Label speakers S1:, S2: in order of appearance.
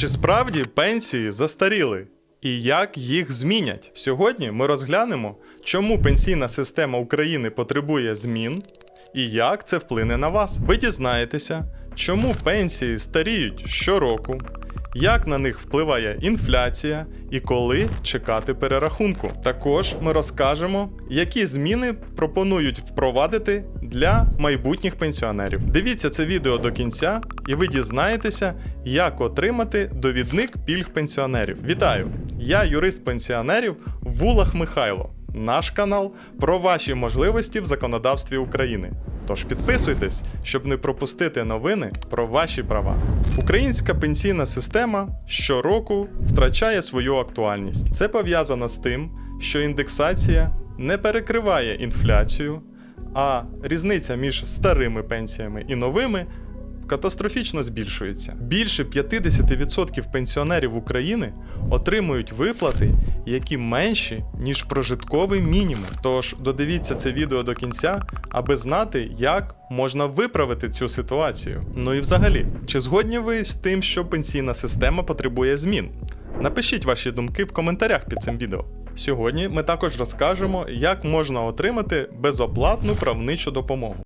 S1: Чи справді пенсії застаріли? І як їх змінять? Сьогодні ми розглянемо, чому пенсійна система України потребує змін і як це вплине на вас. Ви дізнаєтеся, чому пенсії старіють щороку, як на них впливає інфляція і коли чекати перерахунку. Також ми розкажемо, які зміни пропонують впровадити для майбутніх пенсіонерів. Дивіться це відео до кінця, і ви дізнаєтеся, як отримати довідник пільг пенсіонерів. Вітаю! Я юрист пенсіонерів Вулах Михайло. Наш канал про ваші можливості в законодавстві України. Тож підписуйтесь, щоб не пропустити новини про ваші права. Українська пенсійна система щороку втрачає свою актуальність. Це пов'язано з тим, що індексація не перекриває інфляцію, а різниця між старими пенсіями і новими катастрофічно збільшується. Більше 50% пенсіонерів України отримують виплати, які менші, ніж прожитковий мінімум. Тож додивіться це відео до кінця, аби знати, як можна виправити цю ситуацію. Ну і взагалі, чи згодні ви з тим, що пенсійна система потребує змін? Напишіть ваші думки в коментарях під цим відео. Сьогодні ми також розкажемо, як можна отримати безоплатну правничу допомогу.